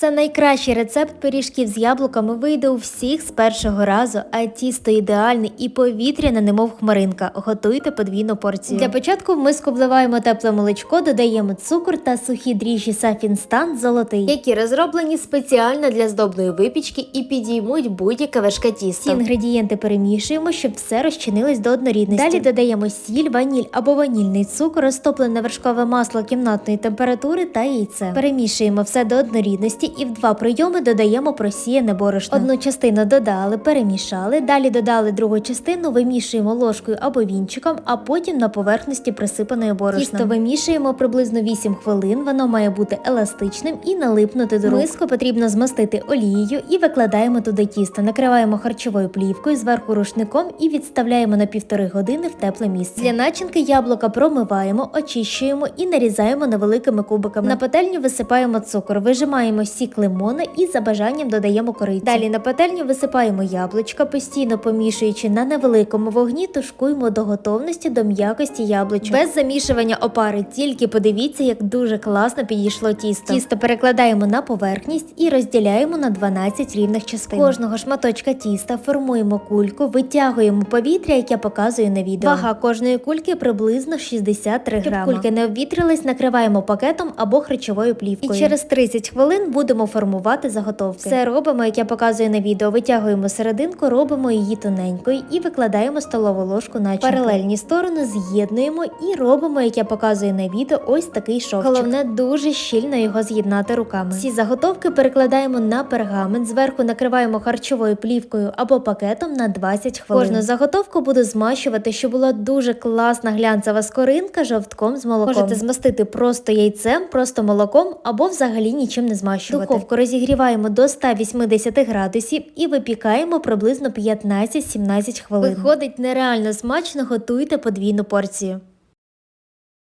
Це найкращий рецепт пиріжків з яблуками вийде у всіх з першого разу, а тісто ідеальне і повітряне, немов хмаринка. Готуйте подвійну порцію. Для початку в миску вливаємо тепле молочко, додаємо цукор та сухі дріжджі Сафінстан золотий, які розроблені спеціально для здобної випічки і підіймуть будь-яке важке тісто. Ці інгредієнти перемішуємо, щоб все розчинилось до однорідності. Далі додаємо сіль, ваніль або ванільний цукор, розтоплене вершкове масло кімнатної температури та яйце. Перемішуємо все до однорідності і в два прийоми додаємо просіяне борошно. Одну частину додали, перемішали. Далі додали другу частину, вимішуємо ложкою або вінчиком, а потім на поверхності присипаною борошном. Тісто вимішуємо приблизно 8 хвилин. Воно має бути еластичним і налипнути до рук. Миску потрібно змастити олією і викладаємо туди тісто. Накриваємо харчовою плівкою, зверху рушником і відставляємо на півтори години в тепле місце. Для начинки яблука промиваємо, очищуємо і нарізаємо невеликими кубиками. На пательню висипаємо цукор, вижимаємо сік лимона і за бажанням додаємо корицю. Далі на пательню висипаємо яблучка, постійно помішуючи на невеликому вогні, тушкуємо до готовності до м'якості яблучок. Без замішування опари, тільки подивіться, як дуже класно підійшло тісто. Тісто перекладаємо на поверхність і розділяємо на 12 рівних частин. Кожного шматочка тіста формуємо кульку, витягуємо повітря, яке показую на відео. Вага кожної кульки приблизно 63 грами. Щоб кульки не обвітрились, накриваємо пакетом або харчовою плівкою. І через 30 хвилин будемо формувати заготовки. Все робимо, як я показую на відео. Витягуємо серединку, робимо її тоненькою і викладаємо столову ложку начинки. Паралельні сторони з'єднуємо і робимо, як я показую на відео, ось такий шовчик. Головне дуже щільно його з'єднати руками. Всі заготовки перекладаємо на пергамент, зверху накриваємо харчовою плівкою або пакетом на 20 хвилин. Кожну заготовку буду змащувати, щоб була дуже класна глянцева скоринка жовтком з молоком. Можете змастити просто яйцем, просто молоком або взагалі нічим не змащувати. Духовку розігріваємо до 180 градусів і випікаємо приблизно 15-17 хвилин. Виходить нереально смачно, готуйте подвійну порцію.